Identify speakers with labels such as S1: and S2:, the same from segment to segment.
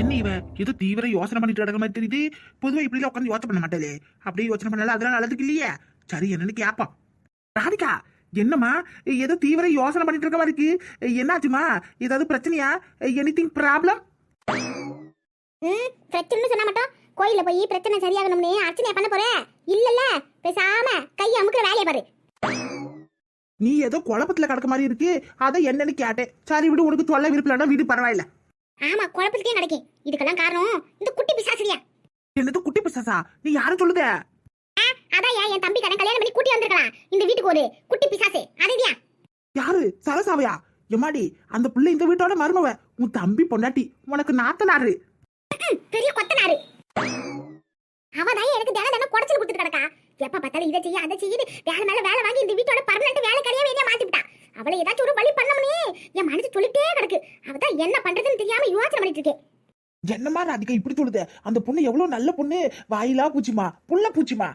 S1: என்ன இவ ஏதோ தீவிர யோசனை பண்ணிட்டு கிடக்க மாதிரி தெரியுது. பொதுவா இப்படி உட்காந்து யோசனை பண்ண மாட்டாளே. அப்படியே யோசனை பண்ணல அதெல்லாம் நல்லதுக்கு இல்லையே. சரி என்னன்னு கேப்பா ராதிகா என்னம்மா? ஏதோ தீவிர யோசனை பண்ணிட்டு இருக்க மாதிரி இருக்கு. என்னாச்சுமா ஏதாவது பிரச்சனையா? எனிதிங் ப்ராப்ளம்
S2: ம் பிரச்சனைன்னு சொன்னா மட்டும் கோயில்ல போய் பிரச்சனை சரியாகணும்னு அர்ச்சனை பண்ண போற? இல்லல்ல பேசாம கை அமுக்குற வேலையை பாரு.
S1: நீ ஏதோ குழப்பத்துல கிடக்க மாதிரி இருக்கு. அதை என்னன்னு கேட்டேன். சரி விடு உனக்கு தொல்லை விருப்பலன்னா வீடு பரவாயில்ல.
S2: ஆமா குழப்பத்துக்கே நடக்கும் இதுக்கெல்லாம் காரணம் இந்த குட்டி பிசாசிரியா.
S1: என்னது குட்டி பிசாசா? நீ யாரும் சொல்லுத?
S2: அதான் ஏன் என் தம்பி கடன் கல்யாணம் பண்ணி கூட்டி வந்திருக்கலாம். இந்த வீட்டுக்கு ஒரு குட்டி பிசாசு. அதுதியா
S1: யாரு? சரசாவையா? எம்மாடி அந்த பிள்ளை இந்த வீட்டோட மருமவ. உன் தம்பி பொண்டாட்டி உனக்கு நாத்தனாரு.
S2: பெரிய கொத்தனாரு. அவதான் எனக்கு தினம் தினம் குடைச்சல் கொடுத்துட்டு கிடக்கா? எப்ப பார்த்தாலும் இதை செய்ய அதை செய்யுது வேலை மேல வேலை வாங்கி இந்த வீட்டோட பர்மனன்ட் வேலைக்காரியாவே என்ன மாத்தி விட்டா அவளை ஏதாச்சும் ஒரு வழி பண்ணணும்னே. என் மனசு சொல்லிட்டே கிடக்கு. அவதான் என்ன பண்றதுன்னு பண்ணிட்டு இருக்கேன்
S1: என்னமா ராதிகா இப்படி சொல்லுத? அந்த பொண்ணு எவ்வளவு நல்ல பொண்ணு? வாயிலா பூச்சிமா புள்ள பூச்சிமா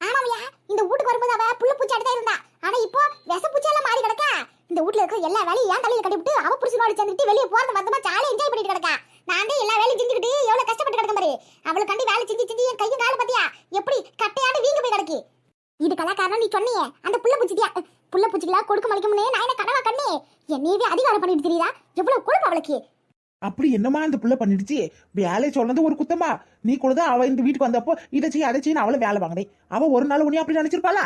S2: ஆமாமியா இந்த வீட்டுக்கு வரும்போது அவ புள்ள பூச்சி தான் இருந்தா. ஆனா இப்போ விச பூச்சி எல்லாம் மாறி கிடக்கா. இந்த வீட்ல இருக்க எல்லா வேலையும் ஏன் தலையில கட்டிவிட்டு அவ புருஷனோட சேர்ந்துட்டு வெளியே போறது வந்தமா ஜாலியா என்ஜாய் பண்ணிட்டு கிடக்கா. நான் தான் எல்லா வேலையும் செஞ்சுக்கிட்டு எவ்வளவு கஷ்டப்பட்டு கிடக்க மாதிரி அவளை கண்டி வேலை செஞ்சு செஞ்சு என் கையும் கால பாத்தியா? எப்படி கட்டையாடு வீங்க போய் கிடக்கு. இதுக்கெல்லாம் காரணம் நீ சொன்னியே. அந்த புள்ள பூச்சிட்டியா புள்ள பூச்சிக்கெல்லாம் கொடுக்க மலிக்கும்னே நான் என்ன கனவா கண்ணே? என்னையவே அதிகாரம் பண்ணிட்டு தெரியுதா? எவ்வளவு கொழுப்பு அவளுக்கு.
S1: அப்படி என்னமா அந்த பிள்ளை பண்ணிடுச்சு? வேலை சொன்னது ஒரு குத்தமா. நீ கூட தான் அவ இந்த வீட்டுக்கு வந்தப்போ இதை செய்ய அதை செய்ய அவளை வேலை வாங்கினேன் அவ ஒரு நாள் உன்னையும் அப்படி நினைச்சிருப்பாளா?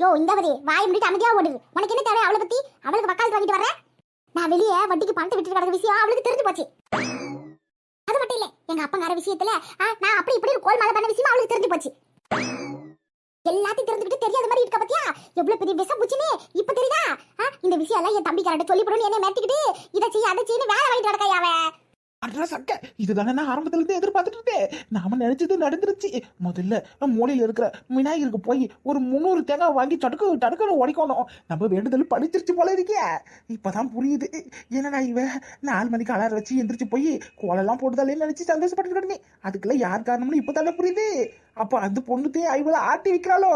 S2: யோ இந்த வரி வாய் முடிட்டு அமைதியா ஓடுது உனக்கு என்ன தேவை அவளை பத்தி? அவளுக்கு வக்காலத்து வாங்கிட்டு வரேன் நான் வெளியே வட்டிக்கு பணத்தை விட்டு கிடக்க விஷயம் அவளுக்கு தெரிஞ்சு போச்சு. அது மட்டும் இல்ல எங்க அப்பங்கார விஷயத்துல நான் அப்படி இப்படி கோல் மாலை பண்ண விஷயமா அவளுக்கு தெரிஞ்சு போச்சு. எல்லாத்தையும் தெரிஞ்சுக்கிட்டு தெரியாத மாதிரி இருக்க பத்தியா? எவ்வளவு பெரிய விஷம் பூச்சினே இப்ப தெரியுதா ஆ, இந்த விஷயம் என் தம்பிக்காரட்ட சொல்லி என்ன மிரட்டிக்கிட்டு இதை செய்ய அதை செய்யு வேலை வாங்கிட்டு கிடக்கா அவன்
S1: அட்ரா சக்க இதுதானே நான் ஆரம்பத்துல இருந்து எதிர்பார்த்துட்டு இருந்தேன் நாம நினைச்சது நடந்துருச்சு. முதல்ல மூலையில இருக்கிற விநாயகருக்கு போய் ஒரு முந்நூறு தேங்காய் வாங்கி தடுக்க தடுக்கணும் உடைக்கணும் நம்ம வேண்டுதல் படிச்சிருச்சு போல இருக்கே. இப்பதான் புரியுது. என்னடா இவ? நாலு மணிக்கு அலாரம் வச்சு எந்திரிச்சு போய் கோலெல்லாம் போட்டுதாலே நினைச்சு சந்தோஷப்பட்டு கிடந்தே. அதுக்கெல்லாம் யார் காரணம்னு இப்பதானே புரியுது. அப்ப அந்த பொண்ணுத்தையும் ஐவள ஆட்டி விற்கிறாளோ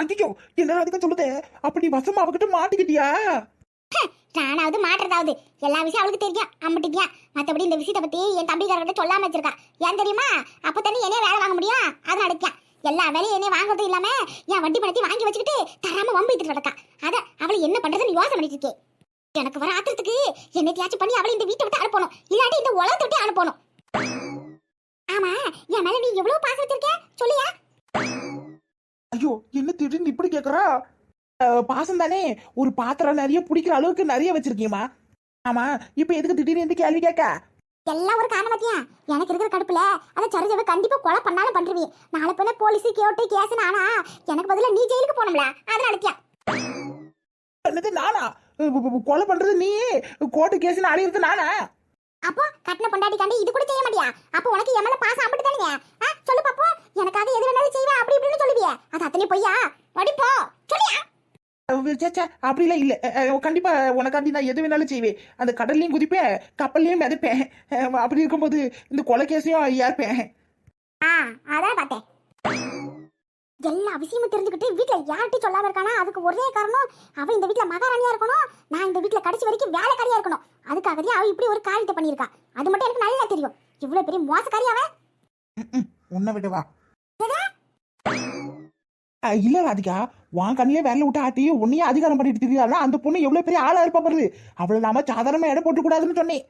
S1: அதிகம் என்ன அதிகம் சொல்லுதே? அப்படி வசமா அவகிட்ட மாட்டிக்கிட்டியா?
S2: நானாவது மாட்டுறதாவது எல்லா விஷயம் அவளுக்கு தெரியும் அம்மட்டிக்கியா மற்றபடி இந்த விஷயத்தை பத்தி என் தம்பிக்காரர்கிட்ட சொல்லாம வச்சிருக்கா. ஏன் தெரியுமா? அப்ப தானே என்னைய வேலை வாங்க முடியும்? அதை நடக்கா. எல்லா வேலையும் என்னைய வாங்குறது இல்லாம என் வட்டி பணத்தை வாங்கி வச்சுக்கிட்டு தராம வம்பு இத்துட்டு நடக்கா அத அவளை என்ன பண்றதுன்னு யோசனை பண்ணிட்டு இருக்கேன் எனக்கு வர ஆத்திரத்துக்கு என்னத்தையாச்சும் பண்ணி அவளை இந்த வீட்டை விட்டு அனுப்பணும். இல்லாட்டி இந்த உலகத்தை விட்டு அனுப்பணும். ஆமா என் மேல நீ எவ்வளவு பாசம் வச்சிருக்க
S1: ஐயோ என்ன திடீர்னு இப்படி கேக்குறா? அஹ், பாசம் தானே? ஒரு பாத்திரம் நிறைய பிடிக்கிற அளவுக்கு நிறைய வச்சிருக்கீமா ஆமா இப்ப எதுக்கு திடீர்னு இந்த கேள்வி கேட்க?
S2: எல்லாம் ஒரு காரணம் பாத்தியா? எனக்கு இருக்கிற கடுப்புல அதை சரிஜவை கண்டிப்பா கொலை பண்ணாலும் பண்றீ நாளை பின்ன போலீஸ் கேட்டு கேஸ் ஆனா எனக்கு பதிலா நீ ஜெயிலுக்கு போனோம்ல அதனால
S1: என்னது நானா? கொலை பண்றது நீ கோர்ட்டு கேஸ்னு அழியிறது நானா?
S2: அப்போ கட்டின பொண்டாட்டி காண்டி இது கூட செய்ய மாட்டியா? அப்போ உனக்கு என் மேல பாசம் அம்பிட்டு தானே சொல்லு பாப்போம். எனக்காக எது வேணாலும் செய்வேன் அப்படி இப்படின்னு சொல்லுவியே. அது அத்தனை பொய்யா? வடிப்போ சொல்லியா?
S1: அப்படிலாம் இல்ல. கண்டிப்பா உனக்காண்டி நான் எது வேணாலும் செய்வேன். அந்த கடல்லையும் குதிப்பேன் கப்பல்லையும் மிதப்பேன். அப்படி இருக்கும்போது இந்த கொலை கேஸையும் ஏற்பேன்
S2: ஆ அதான் பார்த்தேன். எல்லா விஷயமும் தெரிஞ்சுக்கிட்டு வீட்ல யார்கிட்டயும் சொல்லாம இருக்கானா? அதுக்கு ஒரே காரணம் அவ இந்த வீட்ல மகாராணியா இருக்கணும் நான் இந்த வீட்ல கடைசி வரைக்கும் வேலைக்காரியா இருக்கணும். அதுக்காகவே அவ இப்படி ஒரு காரியத்தை பண்ணியிருக்கா. அது மட்டும் எனக்கு நல்லா தெரியும். இவ்வளவு பெரிய மோசக்காரி அவ?
S1: உன்னை விடவா அஹ், இல்ல ராதிகா. உன் கண்ணிலே வேலை விட்டு ஆட்டி உன்னையே அதிகாரம் பண்ணிட்டு தெரியாதுன்னா அந்த பொண்ணு எவ்வளவு பெரிய ஆளா இருப்பா பாரு. அவளை நாம சாதாரணமா இடம் போட்டு கூடாதுன்னு சொன்னேன்.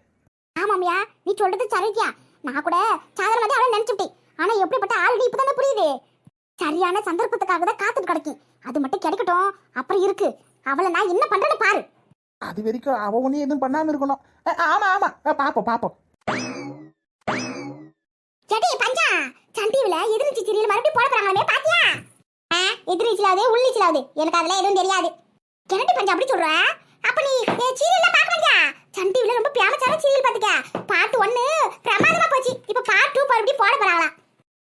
S2: ஆமாமியா நீ சொல்றது சரியா. நான் கூட சாதாரண அவளை நினைச்சுட்டேன் ஆனா எப்படிப்பட்ட நீ இப்பதானே புரியுது. சரியான சந்தர்ப்பத்துக்காக தான் காத்துட்டு கிடக்கும் அது மட்டும் கிடைக்கட்டும். அப்புறம் இருக்கு. அவளை நான் என்ன பண்றேன்னு பாரு.
S1: அது வரைக்கும் அவ ஒன்னும் எதுவும் பண்ணாம இருக்கணும். அஹ், ஆமா ஆமா. அஹ், பாப்போம் பாப்போம்.
S2: செடி பஞ்சா. சன் டிவில எதிர்ச்சி சீரியல் மறுபடியும் போட போறாங்களே பாத்தியா? ஆ, எதிர்நீச்சலாவது உள்நீச்சலாவது எனக்கு அதெல்லாம் எதுவும் தெரியாது. என்னடி பஞ்சா அப்படி சொல்ற? அப்ப நீ சீரியல்ல பாக்குறீங்க சன் டிவில ரொம்ப பேமஸான சீரியல் பாத்துக்க பார்ட் ஒன்னு பிரமாதமா போச்சு. இப்ப பார்ட் டூ மறுபடியும் போட போறாங்களா ம்ம்.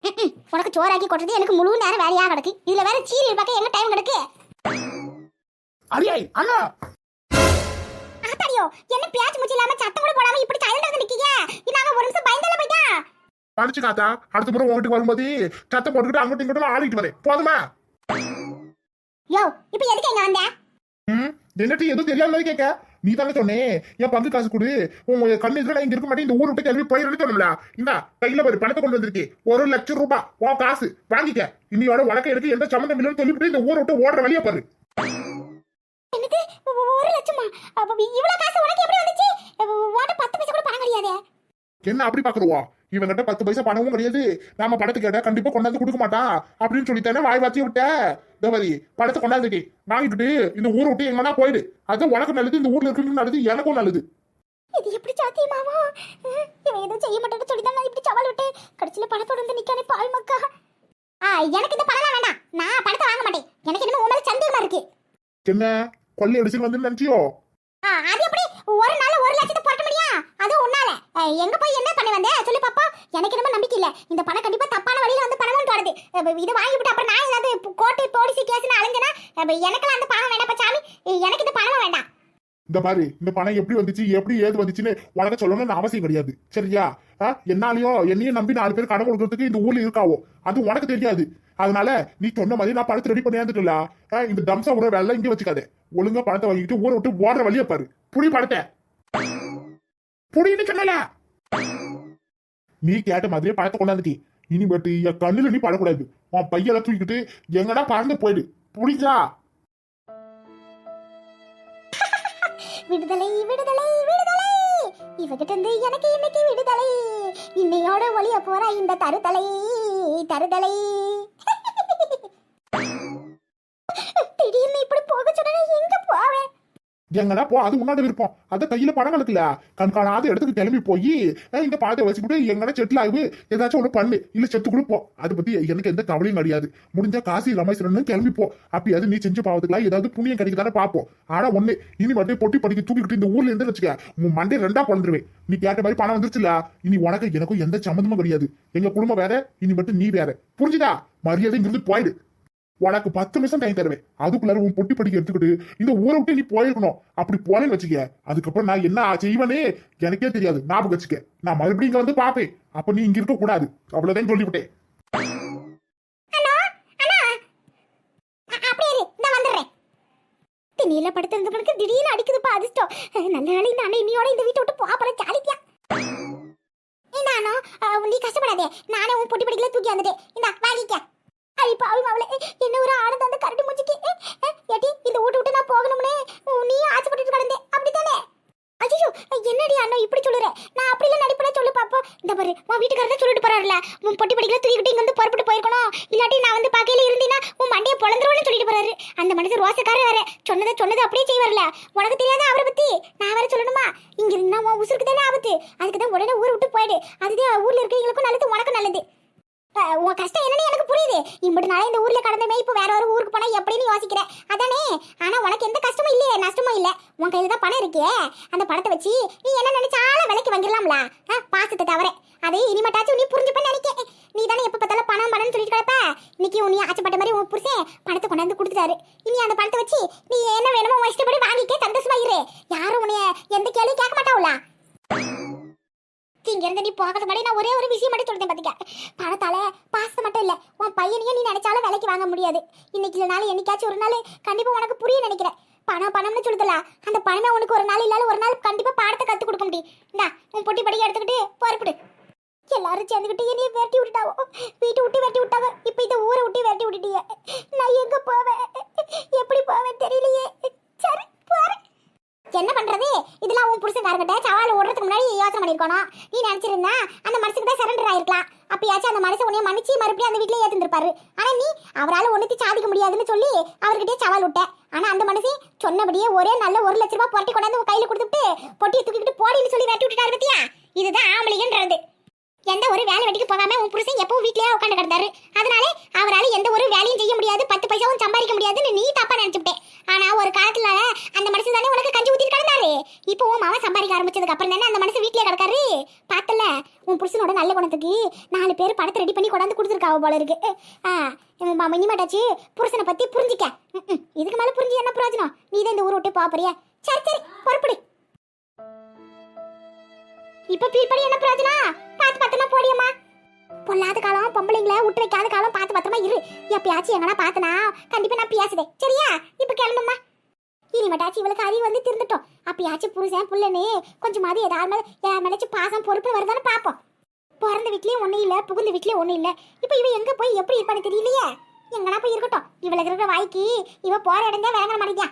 S2: உனக்கு சோறாக்கி கொட்டுறது எனக்கு முழு நேரம் வேலையா கிடக்கு. இதுல வேற சீரியல் பார்க்க எங்க டைம் கிடக்கு?
S1: அடியாய் அண்ணா.
S2: ஆத்தாடியோ என்ன பேச்சு மூச்சு இல்லாம சத்தம் கூட போடாம இப்படி சைலண்டா வந்து நிக்கீங்க நாங்க ஒரு நிமிஷம் பயந்தால போயிட்டா?
S3: மன்னிச்சு காத்தா அடுத்த முறை உங்ககிட்ட வரும்போது சத்தம் போட்டுக்கிட்டு அங்கிட்டும் இங்கிட்டும் ஆடிட்டு வரேன். போதுமா?
S2: யோ இப்போ எதுக்கு இங்க வந்த?
S3: ம் என்னட்டு எதுவும் தெரியாம கேட்க? நீ தானே சொன்னே. என் பங்கு காசு கொடு. உன் கண்ணு எதிர இங்க இருக்க மாட்டேன். இந்த ஊர் விட்டு கிளம்பி போயிருந்து சொன்னல இந்த கையில ஒரு பணத்தை கொண்டு வந்திருக்கு. ஒரு லட்சம் ரூபாய். உன் காசு. வாங்கிக்க. இன்னையோட உனக்கு எனக்கு எந்த சம்மந்தம் இல்லைன்னு சொல்லிவிட்டு இந்த ஊரை விட்டு ஓடுற வழியா பாரு. என்ன அப்படி பாக்குறவா? இவங்கிட்ட பத்து பைசா பணமும் கிடையாது. நாம படத்தை கேட்டா கண்டிப்பா கொண்டாந்து கொடுக்க மாட்டான் அப்படின்னு சொல்லித்தானே வாய் வாச்சி விட்ட? தேவதி படத்தை கொண்டாந்துட்டு வாங்கிட்டு இந்த ஊரை விட்டு எங்கன்னா போயிடு. அது உனக்கு நல்லது இந்த ஊர்ல இருக்கிறது நல்லது எனக்கும் நல்லது.
S2: இது எப்படி சாத்தியமாவோ இவன் எதுவும் செய்ய மாட்டேன்னு சொல்லி தான் இப்படி சவால் விட்டு கடைசியில பணத்தோட வந்து நிக்கானே பால் மக்கா. ஆ எனக்கு இந்த பணம்லாம் வேண்டாம். நான் பணத்தை வாங்க மாட்டேன். எனக்கு என்னமோ உன் மேல சந்தேகமா இருக்கு.
S3: என்ன? கொள்ளை அடிச்சுட்டு வந்து நினைச்சியோ?
S2: ஆ, அது எப்படி? ஒரு நாள் ஒரு லட்சத்தை புரட்ட முடியும் அதுவும் உன்னால அஹ், எங்க போய் என்ன பண்ண வந்த? சொல்லு பாப்பா. எனக்கு என்னமோ நம்பிக்கை இல்ல. இந்த பணம் கண்டிப்பா தப்பான வழியில வந்து பணமும் தோணுது இதை வாங்கிவிட்டு அப்புறம் நான் ஏதாவது கோர்ட்டு போலீஸ் கேஸ்னு அலைஞ்சனா எனக்கு அந்த பணம் வேண்டாம் சாமி. எனக்கு இந்த பணம் வேண்டாம்.
S3: இந்த பாரு இந்த பணம் எப்படி வந்துச்சு எப்படி ஏது வந்துச்சுன்னு உனக்கு சொல்லணும்னு அவசியம் கிடையாது. சரியா ஆ, என்னையும் நம்பி நாலு பேர் கடன் கொடுக்கறதுக்கு இந்த ஊர்ல இருக்காவோ? அது உனக்கு தெரியாது. அதனால நீ சொன்ன மாதிரி நான் பணத்தை ரெடி பண்ணியாந்துட்டுல இந்த தம்சா விட வேலை இங்க வச்சுக்காதே. ஒழுங்கா பணத்தை வாங்கிட்டு ஊரை விட்டு ஓடுற வழியை பாரு. புடி பணத்தை. புடின்னு சொன்னல. நீ கேட்ட மாதிரியே பழத்தை கொண்டாந்துட்டி. இனிமேட்டு என் கண்ணுல நீ படக்கூடாது. உன் பையெல்லாம் தூக்கிட்டு எங்கடா பறந்து போயிடு. புரியுதா?
S2: விடுதலை விடுதலை விடுதலை. இவகிட்ட இருந்து எனக்கு இன்னைக்கு விடுதலை. இன்னையோட ஒளிய போற இந்த தருதலை தருதலை.
S3: எங்கடா போ அது உன்னோட விருப்பம் அத கையில பணம் கிடக்குல கண்காணாத இடத்துக்கு கிளம்பி போய் இந்த பாட்டை வச்சுக்கிட்டு எங்கடா செட்டில் ஆகு ஏதாச்சும் ஒண்ணு பண்ணு. இல்ல செத்து கூட போ. அதை பத்தி எனக்கு எந்த கவலையும் கிடையாது. முடிஞ்சா காசி ரமேஸ்வரன் கிளம்பி போ. அப்பயாவது நீ செஞ்சு பாவத்துக்கலாம் ஏதாவது புண்ணியம் கிடைக்குதானே பாப்போம். ஆனா ஒண்ணு இனி மட்டும் பொட்டி படிக்க தூக்கிக்கிட்டு இந்த ஊர்ல இருந்து வச்சுக்க உன் மண்டே ரெண்டா குழந்திருவேன் நீ கேட்ட மாதிரி பணம் வந்துருச்சுல இனி உனக்கு எனக்கும் எந்த சம்மந்தமும் கிடையாது. எங்க குடும்பம் வேற இனி மட்டும் நீ வேற. புரிஞ்சுதா? மரியாதை இங்கிருந்து போயிடு. உனக்கு பத்து நிமிஷம் டைம் தருவேன். அதுக்குள்ளார உன் பொட்டி படிக்க எடுத்துக்கிட்டு இந்த ஊரை விட்டு நீ போயிருக்கணும். அப்படி போனேன்னு வச்சுக்க அதுக்கப்புறம் நான் என்ன செய்வனே? எனக்கே தெரியாது. ஞாபகம் வச்சுக்க. நான் மறுபடியும் இங்க வந்து பாப்பேன் அப்ப நீ இங்க இருக்க கூடாது அவ்வளவுதான் சொல்லிவிட்டேன்.
S2: நீல நான் வந்துடுறேன். படுத்திருந்தவனுக்கு திடீர்னு அடிக்குதுப்பா அதிர்ஷ்டம். நல்ல வேலை இந்த அண்ணன் இன்னியோட இந்த வீட்டை விட்டு போறேன் ஜாலிக்கா இந்த அண்ணா நீ கஷ்டப்படாதே. நானே உன் பொட்டி படிக்கல தூக்கி வந்துட்டேன். இந்த வாங்கிக்க. ஐ பாவி மாவளே என்ன ஒரு ஆனந்தம் அந்த கரடி மூஞ்சிக்கு? அஹ், ஏட்டி இந்த ஊட்டு விட்டு நான் போகணும்னே. உம், நீ ஆசைப்பட்டுட்டு கிடந்தே. அப்படித்தானே? ஐயோ என்னடி அண்ணா இப்படி சொல்லுற? நான் அப்படிலாம் நடிப்பட சொல்லு பாப்போம். இந்த பாரு உன் வீட்டுக்காரர் தான் சொல்லிட்டு போறாருல. உன் பொட்டி படிக்கல தூக்கிட்டு இங்க வந்து புறப்பட்டு போயிருக்கணும். இல்லாட்டி நான் வந்து பார்க்கையில இருந்தீங்கன்னா உன் மண்டையை பொழந்துருவோம்னு சொல்லிட்டு போறாரு. அந்த மனுஷன் ரோசக்காரர் வேற. சொன்னதை சொன்னதை அப்படியே செய்வார்ல. உனக்கு தெரியாத அவரை பத்தி? நான் வேற சொல்லணுமா? இங்க இருந்தா உன் உசுருக்கு தானே ஆபத்து. அதுக்கு தான் உடனே ஊர் விட்டு போயிடு. அதுதான் ஊர்ல இருக்கிறவங்களுக்கும் நல்லது உனக்கும் நல்லது. உன் கஷ்டம் என்னன்னு எனக்கு புரியுது. இம்பட்டு நாளே இந்த ஊர்ல கடந்தமே இப்போ வேற ஒரு ஊருக்கு போனா எப்படின்னு யோசிக்கிற? அதானே? ஆனா உனக்கு எந்த கஷ்டமும் இல்லையே நஷ்டமும் இல்ல. உன் கையில தான் பணம் இருக்கே. அந்த பணத்தை வச்சு நீ என்ன நினைச்சாலும் விலைக்கு வாங்கிடலாம்ல? பாசத்தை தவிர. அதை இனிமேட்டாச்சும் நீ புரிஞ்சுப்பன்னு நினைக்க நீ தானே எப்ப பார்த்தாலும் பணம் பணம்னு சொல்லிட்டு கிடப்ப? இன்னைக்கு நீ ஆச்சப்பட்ட மாதிரி உன் புருஷன் பணத்தை கொண்டாந்து கொடுத்துட்டாரு. இனி அந்த பணத்தை வச்சு நீ என்ன வேணுமோ உன் இஷ்டப்படி வாங்கிக்க சந்தோஷமா இரு யாரும் உன்னைய எந்த கேள்வியும் கேட்க மாட்டாவுல இங்க இருந்து நீ போகிறது முன்னாடி நான் ஒரே ஒரு விஷயம் மட்டும் சொல்லிட்டேன் பாத்துக்க பணத்தால பாசம் மட்டும் இல்ல உன் பையனையும் நீ நினைச்சாலும் விலைக்கு வாங்க முடியாது. இன்னைக்கு இல்லைனாலும் என்னைக்காச்சும் ஒரு நாள் கண்டிப்பா உனக்கு புரிய நினைக்கிறேன். பணம் பணம்னு சொல்லுதல அந்த பணமே உனக்கு ஒரு நாள் இல்லாத ஒரு நாள் கண்டிப்பா பாடத்தை கத்து கொடுக்க முடியும். இந்தா உன் பொட்டி படிக்க எடுத்துக்கிட்டு பொறுப்பிடு எல்லாரும் சேர்ந்துக்கிட்டு என்னைய வெட்டி விட்டுட்டாவோ? வீட்டை விட்டு வெட்டி விட்டாவோ? இப்போ இந்த ஊரை விட்டு வெட்டி விட்டுட்டீங்க நான் எங்க போவேன்? எப்படி போவேன் தெரியலையே. சரி போறேன். என்ன பண்றது? இதெல்லாம் உன் புருஷன்காரங்கிட்ட சவால் ஓடுறதுக்கு முன்னாடி யோசனை பண்ணிருக்கணும். நீ நினைச்சிருந்தா அந்த மனசுக்கு தான் சரண்டர் ஆயிருக்கலாம். அப்பயாச்சும் அந்த மனசை உன்னைய மன்னிச்சு மறுபடியும் அந்த வீட்லயே ஏத்துந்திருப்பாரு. ஆனா நீ அவரால் ஒன்றுத்தி சாதிக்க முடியாதுன்னு சொல்லி அவர்கிட்டயே சவால் விட்ட. ஆனா அந்த மனுஷன் சொன்னபடியே ஒரே நல்ல ஒரு லட்ச ரூபாய் பொட்டி கொண்டாந்து உன் கையில கொடுத்துட்டு பொட்டியை தூக்கிட்டு போடின்னு சொல்லி வெட்டி விட்டுட்டாரு பத்தியா? இதுதான் ஆம்பளைங்கன்றது எந்த ஒரு வேலை வெட்டிக்கு போகாம உன் புருஷன் எப்பவும் வீட்லயே உட்காந்து கிடந்தாரு. அதனால அவரால் எந்த ஒரு வேலையும் செய்ய முடியாது பத்து பைசாவும் சம்பாதிக்க முடியாதுன்னு நீ தப்பா நினைச்சுட்டேன் ஆனா ஒரு காலத்துல அந்த மனுஷன் தானே உனக்கு கஞ்சி ஊத்திட்டு கிடந்தாரு. இப்போ உன் மாவன் சம்பாதிக்க ஆரம்பிச்சதுக்கு அப்புறம் தானே அந்த மனுஷன் வீட்லயே கிடக்காரு. பார்த்தல உன் புருஷனோட நல்ல குணத்துக்கு நாலு பேர் படத்தை ரெடி பண்ணி கொண்டாந்து கொடுத்துருக்காவ போல இருக்கு. ஆ மினிமாட்டாச்சு புருஷனை பத்தி புரிஞ்சிக்க. இதுக்கு மேல புரிஞ்சு என்ன பிரயோஜனம்? நீ தான் இந்த ஊரை விட்டு போறிய. சரி சரி பொறுப்படி. இப்ப ஃபீல் பண்ணி என்ன பிரயோஜனம்? பார்த்து பத்திரமா போடியம்மா பொல்லாத காலம் பொம்பளைங்கள விட்டு வைக்காத காலம் பார்த்து பத்திரமா இரு. எப்பயாச்சும் எங்கனா பார்த்தனா கண்டிப்பா நான் பேசுதேன் சரியா? இப்ப கிளம்புமா இனிமேட்டாச்சும் இவளுக்கு அறிவு வந்து திருந்துட்டோம். அப்பயாச்சும் புருஷன் புள்ளனே கொஞ்சமாவது ஏதாவது மேல யார் மேலாச்சும் பாசம் பொறுப்பு வருதான்னு பார்ப்போம். பிறந்த வீட்லயும் ஒன்றும் இல்ல புகுந்த வீட்லயும் ஒன்றும் இல்ல. இப்ப இவ எங்க போய் எப்படி இருப்பான்னு தெரியலையே. எங்கனா போய் இருக்கட்டும். இவளுக்கு இருக்கிற வாய்க்கு இவ போற இடம் தான் விளங்குற மாட்டேங்கியா